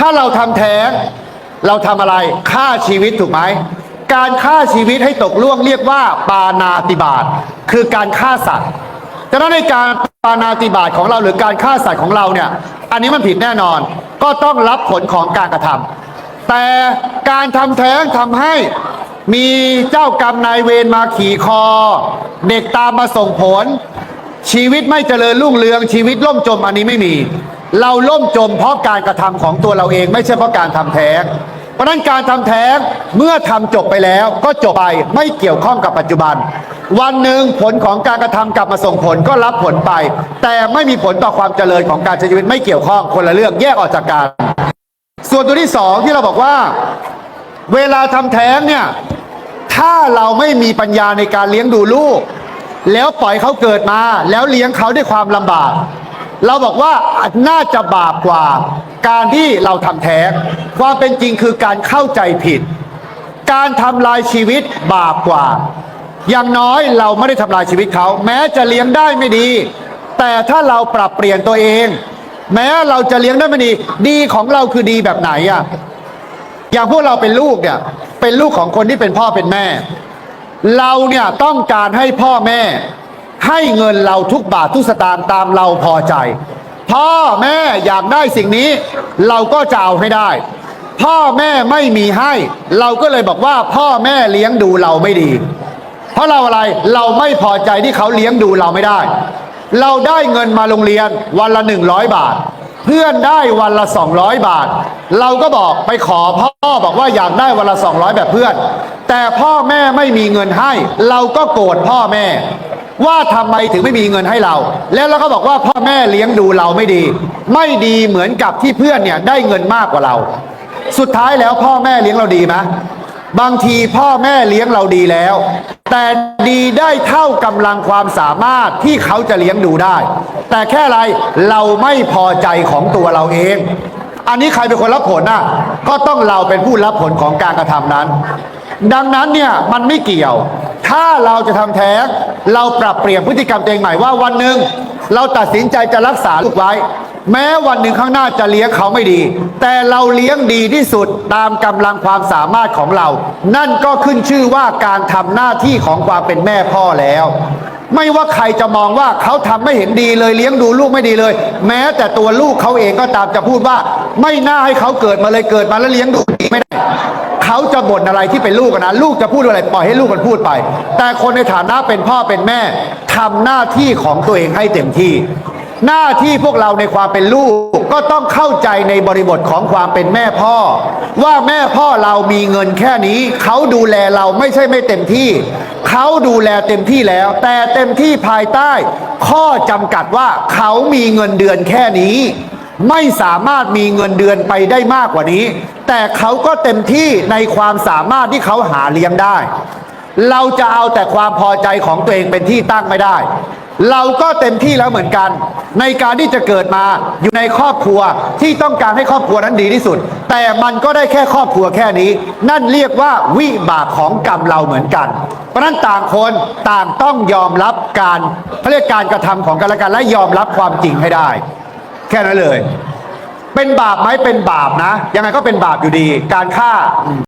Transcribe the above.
ถ้าเราทำแท้ง เราทำอะไรฆ่าชีวิตถูกไหม การฆ่าชีวิตให้ตกล่วงเรียกว่า ปานาติบาตคือการฆ่าสัตว์ฉะนั้นในการปานาติบาตของเราหรือการฆ่าสัตว์ของเราเนี่ย อันนี้มันผิดแน่นอน ก็ต้องรับผลของการกระทำแต่การทำแท้งทำให้มีเจ้ากรรมนายเวรมาขี่คอ เด็กตามมาส่งผล ชีวิตไม่เจริญรุ่งเรืองชีวิตล่มจมอันนี้ไม่มี เราล่มจมเพราะการกระทำของตัวเราเอง ไม่ใช่เพราะการทำแท้ง เพราะนั้นการทำแท้งเมื่อทำจบไปแล้วก็จบไปไม่เกี่ยวข้องกับปัจจุบัน วันหนึ่งผลของการกระทำกลับมาส่งผลก็รับผลไป แต่ไม่มีผลต่อความเจริญของการใช้ชีวิตไม่เกี่ยวข้องคนละเรื่องแยกออกจากกัน ส่วนตัวที่สองที่เราบอกว่า เวลาทำแท้งเนี่ยถ้าเราไม่มีปัญญาในการเลี้ยงดูลูก แล้วปล่อยเขาเกิดมา แล้วเลี้ยงเขาด้วยความลำบาก เราบอกว่าน่าจะบาปกว่าการที่เราทำแท้งความเป็นจริงคือการเข้าใจผิด การทำลายชีวิตบาปกว่า อย่างน้อยเราไม่ได้ทำลายชีวิตเขา แม้จะเลี้ยงได้ไม่ดี แต่ถ้าเราปรับเปลี่ยนตัวเอง แม้เราจะเลี้ยงได้ไม่ดี ดีของเราคือดีแบบไหนอะอย่างพวกเราเป็นลูกเนี่ยเป็นลูกของคนที่เป็นพ่อเป็นแม่ เราเนี่ยต้องการให้พ่อแม่ ให้เงินเราทุกบาททุกสตางค์ตามเราพอใจ พ่อแม่อยากได้สิ่งนี้ เราก็จะเอาให้ได้ พ่อแม่ไม่มีให้ เราก็เลยบอกว่าพ่อแม่เลี้ยงดูเราไม่ดี เพราะเราอะไรเราไม่พอใจที่เขาเลี้ยงดูเราไม่ได้ เราได้เงินมาโรงเรียนวันละหนึ่งร้อยบาท เพื่อนได้วันละ200บาท เราก็บอกไปขอพ่อบอกว่าอยากได้วันละ200แบบเพื่อน แต่พ่อแม่ไม่มีเงินให้ เราก็โกรธพ่อแม่ ว่าทำไมถึงไม่มีเงินให้เรา แล้วเราก็บอกว่าพ่อแม่เลี้ยงดูเราไม่ดี ไม่ดีเหมือนกับที่เพื่อนเนี่ยได้เงินมากกว่าเรา สุดท้ายแล้วพ่อแม่เลี้ยงเราดีไหมบางทีพ่อแม่เลี้ยงเราดีแล้ว แต่ดีได้เท่ากำลังความสามารถที่เขาจะเลี้ยงดูได้ แต่แค่อะไรเราไม่พอใจของตัวเราเอง อันนี้ใครเป็นคนรับผลน่ะก็ต้องเราเป็นผู้รับผลของการกระทำนั้น ดังนั้นเนี่ยมันไม่เกี่ยว ถ้าเราจะทำแท้งเราปรับเปลี่ยนพฤติกรรมตัวเองใหม่ว่าวันหนึ่งเราตัดสินใจจะรักษาลูกไว้ แม้วันหนึ่งข้างหน้าจะเลี้ยงเขาไม่ดี แต่เราเลี้ยงดีที่สุดตามกำลังความสามารถของเรา นั่นก็ขึ้นชื่อว่าการทำหน้าที่ของความเป็นแม่พ่อแล้ว ไม่ว่าใครจะมองว่าเขาทำไม่เห็นดีเลยเลี้ยงดูลูกไม่ดีเลย แม้แต่ตัวลูกเขาเองก็ตามจะพูดว่า ไม่น่าให้เขาเกิดมาเลยเกิดมาแล้วเลี้ยงดูดีไม่ได้ เขาจะบ่นอะไรที่เป็นลูกนะลูกจะพูดอะไรปล่อยให้ลูกมันพูดไป แต่คนในฐานะเป็นพ่อเป็นแม่ทำหน้าที่ของตัวเองให้เต็มที่ หน้าที่พวกเราในความเป็นลูกก็ต้องเข้าใจในบริบทของความเป็นแม่พ่อ ว่าแม่พ่อเรามีเงินแค่นี้ เขาดูแลเราไม่ใช่ไม่เต็มที่ เขาดูแลเต็มที่แล้ว แต่เต็มที่ภายใต้ ข้อจำกัดว่าเขามีเงินเดือนแค่นี้ ไม่สามารถมีเงินเดือนไปได้มากกว่านี้ แต่เขาก็เต็มที่ในความสามารถที่เขาหาเลี้ยงได้ เราจะเอาแต่ความพอใจของตัวเองเป็นที่ตั้งไม่ได้ เราก็เต็มที่แล้วเหมือนกัน ในการที่จะเกิดมาอยู่ในครอบครัวที่ต้องการให้ครอบครัวนั้นดีที่สุด แต่มันก็ได้แค่ครอบครัวแค่นี้ นั่นเรียกว่าวิบากของกรรมเราเหมือนกันเพราะนั้นต่างคนต่างต้องยอมรับการเขาเรียกการกระทำของกันและกันและยอมรับความจริงให้ได้ แค่นั้นเลย เป็นบาปไหมเป็นบาปนะ ยังไงก็เป็นบาปอยู่ดี การฆ่า